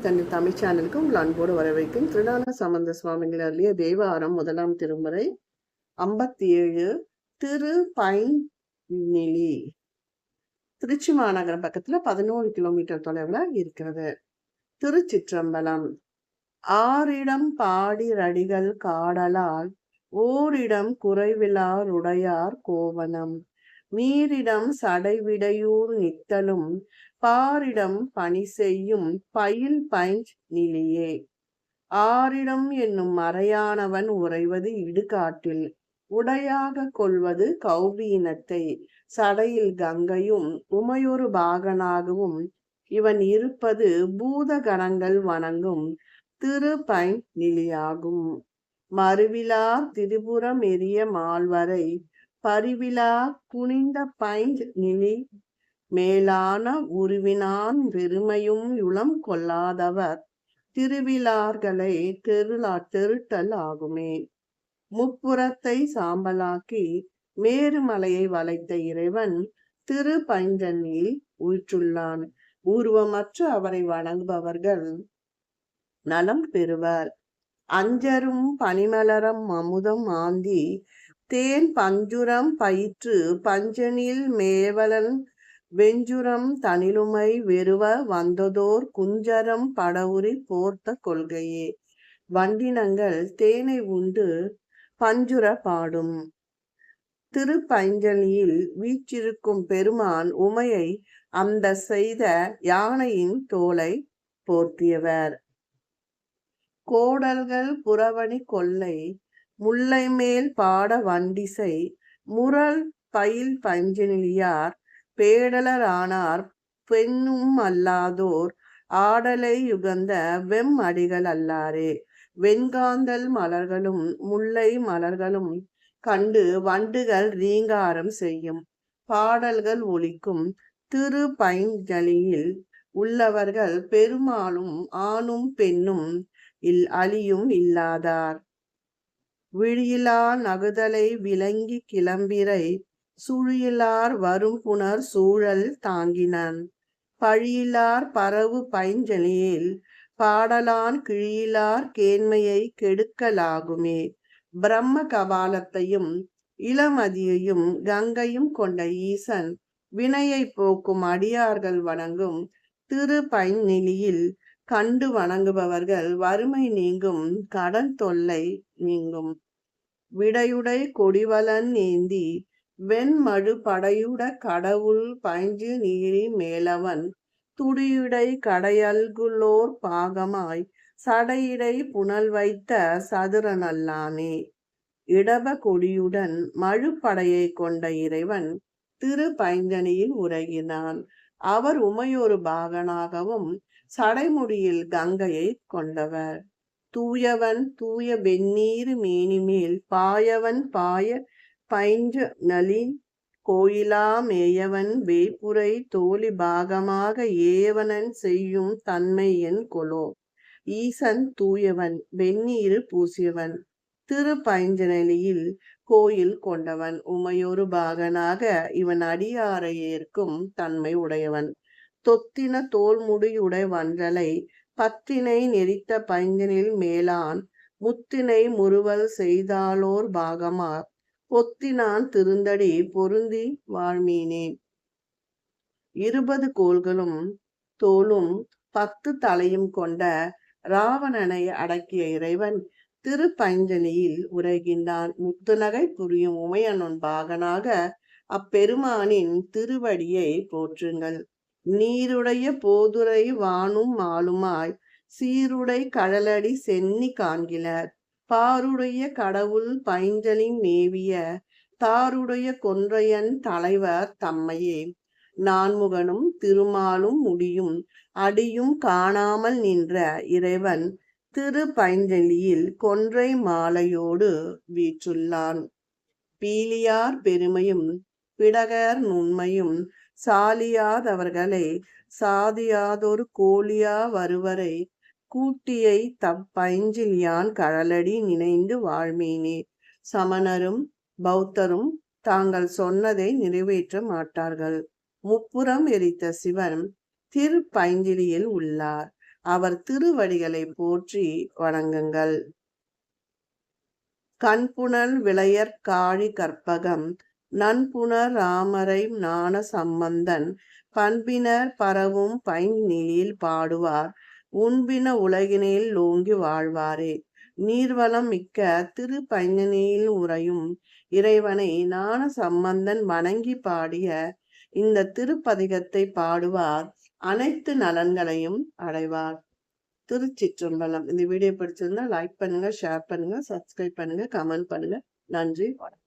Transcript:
தன்னை தமிழ் சேனலுக்கு உங்கள் அன்போடு வரவேற்கும் திருநான சம்பந்த சுவாமிகள் அருளிய தேவாரம் முதலாம் திருமுறை ஐம்பத்தி ஏழு திரு பைநிலி நிலி திருச்சி மாநகரம் பக்கத்துல பதினோரு கிலோமீட்டர் தொலைவுல இருக்கிறது. திருச்சிற்றம்பலம். ஆறிடம் பாடி ரடிகள் காடலால் ஓரிடம் குறைவிலார் உடையார் கோவனம் மீரிடம் சடைவிடையூர் நித்தலும் பாரிடம் பணி செய்யும் பயில் பைஞ்ச் நிலையே. ஆரிடம் என்னும் மறையானவன் உறைவது இடுகாட்டில் உடையாக கொள்வது கௌபீனத்தை சடையில் கங்கையும் உமையொரு பாகனாகவும் இவன் இருப்பது பூத கணங்கள் வணங்கும் திருப்பை நிலையாகும். மறுவிழா திரிபுரம் எரிய மால்வரை பரிவிழா குனிந்த பைஞ்ச் நிலி மேலான உருவினான் பெருமையும் இளம் கொள்ளாதவர். திருவிழார்களை தெருளா தெருட்டல் ஆகுமே. முப்புறத்தை சாம்பலாக்கி மேருமலையை வளைத்த இறைவன் திரு பைந்தனில் உயிற்றுள்ளான். ஊர்வமற்ற அவரை வணங்குபவர்கள் நலம் பெறுவர். அஞ்சரும் பனிமலரம் அமுதம் ஆந்தி தேன் பஞ்சுரம் பயிற்று பஞ்சனில் மேவலன் வெஞ்சுரம் தனிலுமை வெறுவ வந்ததோர் குஞ்சரம் படவுரி போர்த்த கொள்கையே. வண்டினங்கள் தேனை உண்டு பஞ்சுர பாடும். திருப்பைஞ்சலியில் வீச்சிருக்கும் பெருமான் உமையை அந்த செய்த யானையின் தோலை போர்த்தியவர். கோடல்கள் புறவணி கொள்ளை முல்லை மேல் பாட வண்டிசை முரல் பயில் பஞ்சனிலியார் பேடலரானார் பெண்ணும் அல்லாதோர் ஆடலை யுகந்த வெம் அடிகள் அல்லாரே. வெண்காந்தல் மலர்களும் முல்லை மலர்களும் கண்டு வண்டுகள் ரீங்காரம் செய்யும். பாடல்கள் ஒலிக்கும் திரு பைஞ்சலியில் உள்ளவர்கள் பெருமாளும் ஆணும் பெண்ணும் இல் அழியும் இல்லாதார். விழியிலா நகுதலை விளங்கி கிளம்பிரை சுழியிலார் வரும் புனர் சூழல் தாங்கினன். பழியிலார் பரவு பைஞ்சலியில் பாடலான் கிழியிலார் கேண்மையை கெடுக்கலாகுமே பிரம்ம கபாலத்தையும் இளமதியையும் கங்கையும் கொண்ட ஈசன் வினையை போக்கும் அடியார்கள் வணங்கும் திரு பைநிலியில் கண்டு வணங்குபவர்கள் வறுமை நீங்கும் கடன் தொல்லை நீங்கும். விடையுடை கொடிவலன் ஏந்தி வெண்மழு படையுட கடவுள் பஞ்சு நீரி மேலவன். துடியுடை கடையல்குள்ளோர் பாகமாய் சடையிடை புனல் வைத்த சதுரனல்லானே. இடப கொடியுடன் மழுப்படையை கொண்ட இறைவன் திரு பைந்தனியில் உறகினான் அவர் உமையொரு பாகனாகவும் சடைமுடியில் கங்கையை கொண்டவர். தூயவன் தூய வெந்நீர் மேனிமேல் பாயவன் பாய பைஞ்ச நலி கோயிலா மேயவன் வேப்புரை தோழி பாகமாக ஏவனன் செய்யும் தன்மை என் கொலோ. ஈசன் தூயவன் வெந்நீர் பூசியவன். திரு பைஞ்சனலியில் கோயில் கொண்டவன். உமையொரு பாகனாக இவன் அடியாரை ஏற்கும் தன்மை உடையவன். தொத்தின தோல்முடியுடை வன்றலை. பத்தினை நெறித்த பைஞ்சனில் மேலான். முத்தினை முறுவல் செய்தாலோர் பாகமா பொத்தினான் திருந்தடி பொருந்தி வாழ்மீனே இருபது கோள்களும் தோளும் பத்து தலையும் கொண்ட ராவணனை அடக்கிய இறைவன் திருப்பஞ்சலியில் உரைகின்றான். முத்துநகை புரியும் உமையனொன் பாகனாக அப்பெருமானின் திருவடியை போற்றுங்கள். நீருடைய போதுரை வானும் மாலுமாய் சீருடை கடலடி சென்னி காண்கிலர். பாருடைய கடவுள் பைஞ்சலி மேவிய தாருடைய கொன்றையன் தலைவர் தம்மையே. நான்முகனும் திருமாலும் முடியும் அடியும் காணாமல் நின்ற இறைவன் திரு பைஞ்சலியில் கொன்றை மாலையோடு வீற்றுள்ளான். பீலியார் பெருமையும் பிடகர் நுண்மையும் சாலியாதவர்களை சாதியாதொரு கோழியா வருவரை கூட்டியை தப்பைஞ்சிலியான் கழலடி நினைந்து வாழ்மீனே. சமணரும் பௌத்தரும் தாங்கள் சொன்னதை நிறைவேற்ற மாட்டார்கள். முப்புறம் எரித்த சிவன் திருப்பைஞ்சிலியில் உள்ளார். அவர் திருவடிகளை போற்றி வணங்குங்கள். கண்புணல் விளையற் காழி கற்பகம் நண்புணர் ராமரை ஞான சம்பந்தன் பண்பினர் பரவும் பைந்நிலில் பாடுவார் உண்பின உலகினில் ஓங்கி வாழ்வாரே. நீர்வளம் மிக்க திரு பைஞ்சனியில் உறையும் இறைவனை ஞான சம்பந்தன் வணங்கி பாடிய இந்த திருப்பதிகத்தை பாடுவார். அனைத்து நலன்களையும் அடைவார். திருச்சிற்றம்பலம். இந்த வீடியோ பிடிச்சிருந்தா லைக் பண்ணுங்க ஷேர் பண்ணுங்க சப்ஸ்கிரைப் பண்ணுங்க கமெண்ட் பண்ணுங்க. நன்றி வணக்கம்.